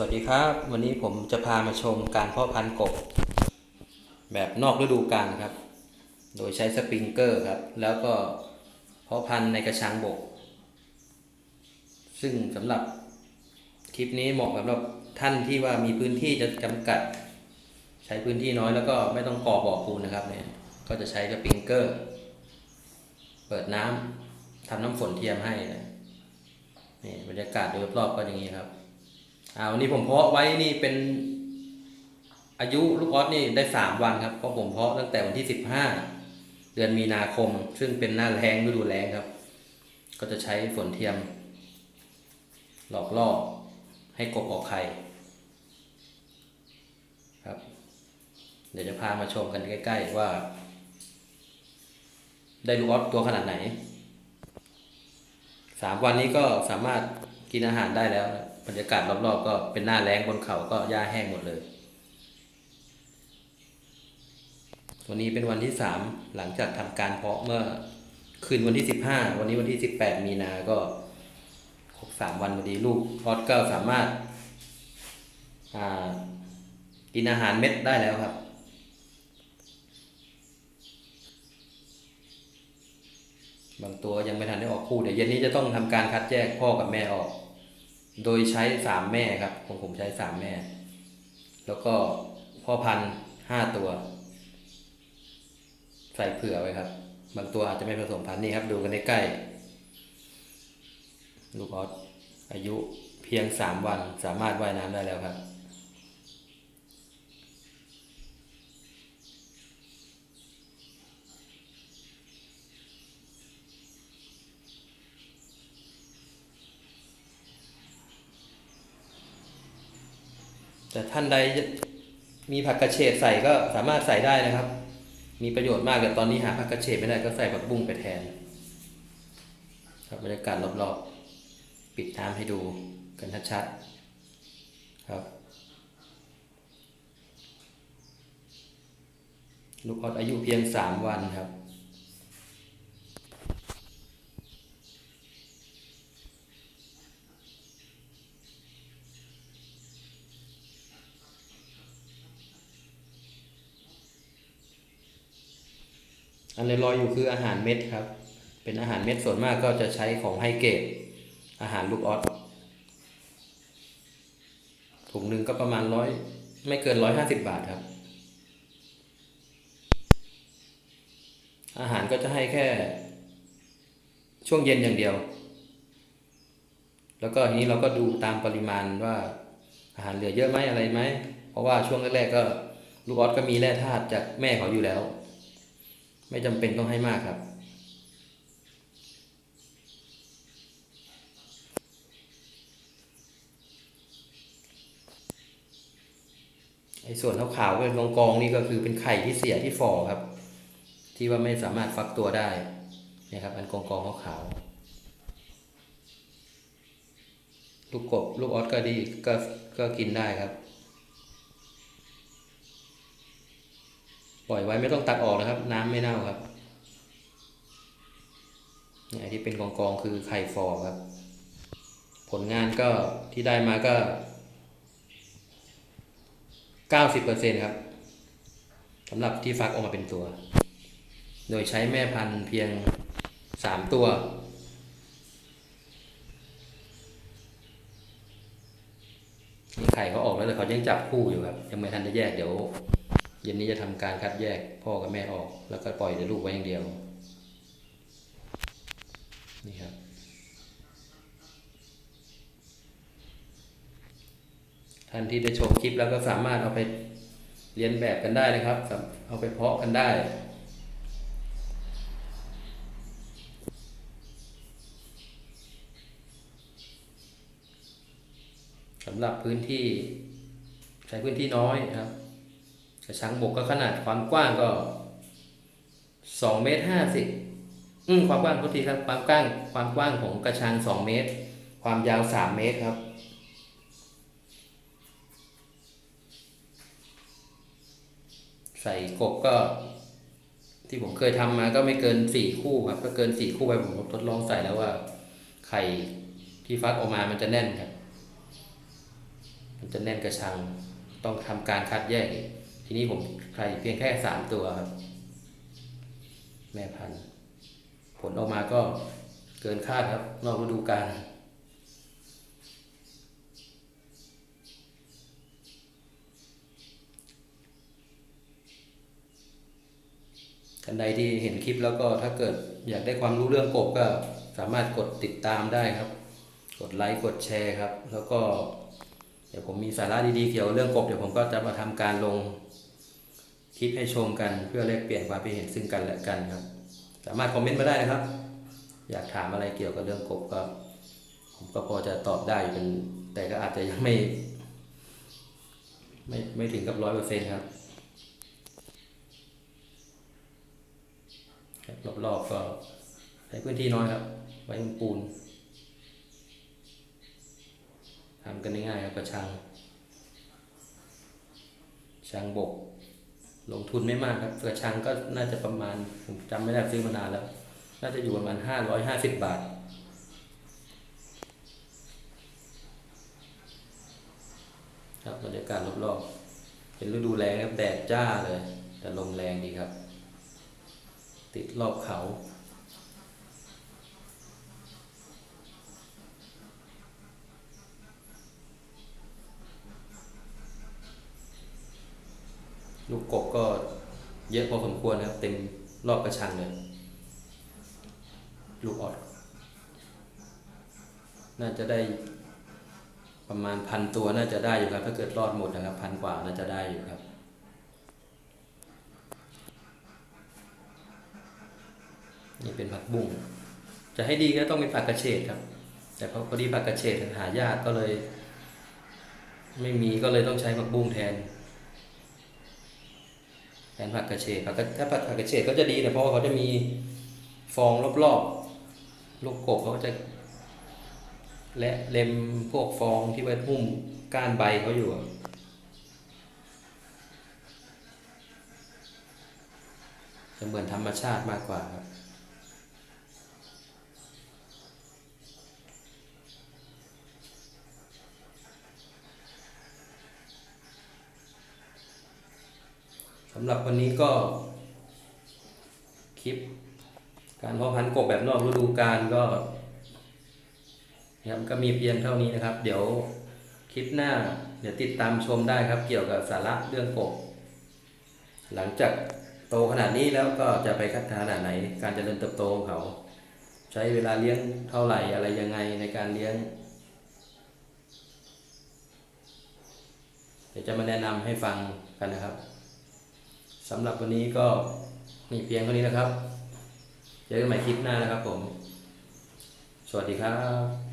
วัสดีครับ วันนี้ผมจะพามาชมการเพาะพันธุ์กบ แบบนอกฤดูกาลครับ โดยใช้สปริงเกอร์ครับ แล้วก็เพาะพันธุ์ในกระชังบก ซึ่งสำหรับคลิปนี้เหมาะสำหรับท่านที่ว่ามีพื้นที่จะจำกัด ใช้พื้นที่น้อยแล้วก็ไม่ต้องก่อบ่อปูนนะครับเนี่ยก็จะใช้สปริงเกอร์ เปิดน้ำทำน้ำฝนเทียมให้นะนี่บรรยากาศโดยรอบก็อย่างนี้ครับ อ่าวันนี้ผมเพาะไว้นี่เป็นอายุลูกออสนี่ได้สามวันครับเพราะผมเพาะตั้งแต่วันที่สิบห้าเดือนมีนาคม ซึ่งเป็นหน้าแรงฤดูแรงครับ ก็จะใช้ฝนเทียม หลอกล่อให้กบออกไข่ครับ เดี๋ยวจะพามาชมกันใกล้ ๆ ว่า ได้ลูกออสตัวขนาดไหนสามวันนี้ก็สามารถกินอาหารได้แล้วนะ บรรยากาศรอบๆก็เป็นหน้าแรงบนเขาก็หญ้าแห้งหมดเลย วันนี้เป็นวันที่สามหลังจากทำการเพาะเมื่อคืนวันที่สิบห้าวันนี้วันที่สิบแปดมีนาก็ครบสามวันพอดีลูกออสก็สามารถากินอาหารเม็ดได้แล้วครับบางตัวยังไม่ทันได้ออกคู่เดี๋ยวเย็นนี้จะต้องทำการคัดแยกพ่อกับแม่ออก โดยใช้สามแม่ครับผมผมใช้สามแม่ แล้วก็พ่อพันธุ์ห้าตัว ใส่เผื่อไว้ครับ บางตัวอาจจะไม่ผสมพันธุ์นี่ครับ ดูกันใกล้ๆลูกออสอายุเพียงสามวันสามารถว่ายน้ำได้แล้วครับ แต่ท่านใดมีผักกระเฉดใส่ก็สามารถใส่ได้นะครับ มีประโยชน์มากแต่ตอนนี้หาผักกระเฉดไม่ได้ก็ใส่ผักบุ้งไปแทน ครับบรรยากาศรอบๆ ปิดน้ำให้ดูกันชัดๆครับ ลูกออดอายุเพียงสามวันครับ อันลอยๆอยู่คืออาหารเม็ดครับ เป็นอาหารเม็ดส่วนมากก็จะใช้ของไฮเกรดอาหารลูกออสถุงหนึ่งก็ประมาณร้อยไม่เกินร้อยห้าสิบบาทครับ อาหารก็จะให้แค่ช่วงเย็นอย่างเดียว แล้วก็ทีนี้เราก็ดูตามปริมาณว่าอาหารเหลือเยอะไหมอะไรไหม เพราะว่าช่วงแรกๆก็ลูกออสก็มีแร่ธาตุจากแม่เขาอยู่แล้ว ไม่จำเป็นต้องให้มากครับ ไอ้ส่วนขาวๆเป็นกองกองนี่ก็คือเป็นไข่ที่เสียที่ฟอครับ ที่ว่าไม่สามารถฟักตัวได้นะครับ อันกองกองขาวๆลูกกบลูกออสก็ดีก็ก็กินได้ครับ ปล่อยไว้ไม่ต้องตัดออกนะครับ น้ำไม่เน่าครับเนี่ยที่เป็นกองกองคือไข่ฟอครับ ผลงานก็ที่ได้มาก็เก้าสิบเปอร์เซ็นครับสำหรับที่ฟักออกมาเป็นตัว โดยใช้แม่พันธุ์เพียงสามตัวนี่ไข่เขาออกแล้วแต่เขายังจับคู่อยู่ครับ ยังไม่ทันจะแยกเดี๋ยว เย็นนี้จะทำการคัดแยกพ่อกับแม่ออก แล้วก็ปล่อยแต่ลูกไว้อย่างเดียว นี่ครับ ท่านที่ได้ชมคลิปแล้วก็สามารถเอาไปเรียนแบบกันได้นะครับ เอาไปเพาะกันได้สำหรับพื้นที่ใช้พื้นที่น้อยครับ กระชังบกก็ขนาดความกว้างก็สองเมตรห้าสิบอืมความกว้างทุกทีครับ ความกว้างความกว้างของกระชังสองเมตร ความยาวสามเมตรครับ ใส่กบก็ ที่ผมเคยทำมาก็ไม่เกินสี่คู่ครับ ก็เกินสี่คู่ไปผมทดลองใส่แล้วว่า ไข่ที่ฟักออกมามันจะแน่นครับ มันจะแน่นกระชัง ต้องทำการคัดแยกอีก ทีนี้ผมใส่เพียงแค่สามตัวครับ แม่พันธุ์ผลออกมาก็เกินคาดครับ นอกฤดูกาลท่านใดที่เห็นคลิปแล้วก็ถ้าเกิดอยากได้ความรู้เรื่องกบก็สามารถกดติดตามได้ครับ กดไลค์กดแชร์ครับ แล้วก็เดี๋ยวผมมีสาระดีๆเกี่ยวกับเรื่องกบเดี๋ยวผมก็จะมาทำการลง ลิปให้ชมกันเพื่อแลกเปลี่ยนความคิดเห็นซึ่งกันและกันครับ สามารถคอมเมนต์มาได้นะครับ อยากถามอะไรเกี่ยวกับเรื่องกบก็ผมก็พอจะตอบได้เป็นแต่ก็อาจจะยังไม่ไม่ไม่ถึงกับร้อยเปอร์เซ็นต์ครับครับรอบๆก็ใช้พื้นที่น้อยครับ ไว้บนปูนทำกันง่ายๆครับกระชัง ชังบก ลงทุนไม่มากครับกระชังก็น่าจะประมาณผมจำไม่ได้ซื้อมานานแล้ว น่าจะอยู่ประมาณห้าร้อยห้าสิบบาท ครับบรรยากาศรอบๆเป็นฤดูแรงครับแดดจ้าเลย แต่ลมแรงดีครับ ติดรอบเขา ลูกกบก็เยอะพอสมควรนะครับ เต็มรอบกระชังเลย ลูกออด น่าจะได้ประมาณพันตัวน่าจะได้อยู่ครับ ถ้าเกิดรอดหมดนะครับพันกว่าน่าจะได้อยู่ครับนี่เป็นผักบุ้งจะให้ดีก็ต้องเป็นผักกระเฉดครับ แต่พอดีผักกระเฉดหายากก็เลย ไม่มีก็เลยต้องใช้ผักบุ้งแทน นผักกระเฉดผักถ้าผักกระเฉดก็จะดีนะเพราะว่าเขาจะมีฟองรอบๆลูกกบเขาจะและเล็มพวกฟองที่ไว้หุ้มก้านใบเขาอยู่จะเหมือนธรรมชาติมากกว่าครับำหรับวันนี้ก็คลิป การเพาะพันธุ์กบแบบนอกฤดูกาลก็นะครับก็มีเพียงเท่านี้นะครับ เดี๋ยวคลิปหน้า เดี๋ยวติดตามชมได้ครับ เกี่ยวกับสาระเรื่องกบ หลังจากโตขนาดนี้แล้วก็จะไปคัดขนาดไหน การเจริญเติบโตของเขา ใช้เวลาเลี้ยงเท่าไหร่อะไรยังไงในการเลี้ยง เดี๋ยวจะมาแนะนำให้ฟังกันนะครับ สำหรับวันนี้ก็มีเพียงเท่านี้นะครับ เจอกันใหม่คลิปหน้านะครับผม สวัสดีครับ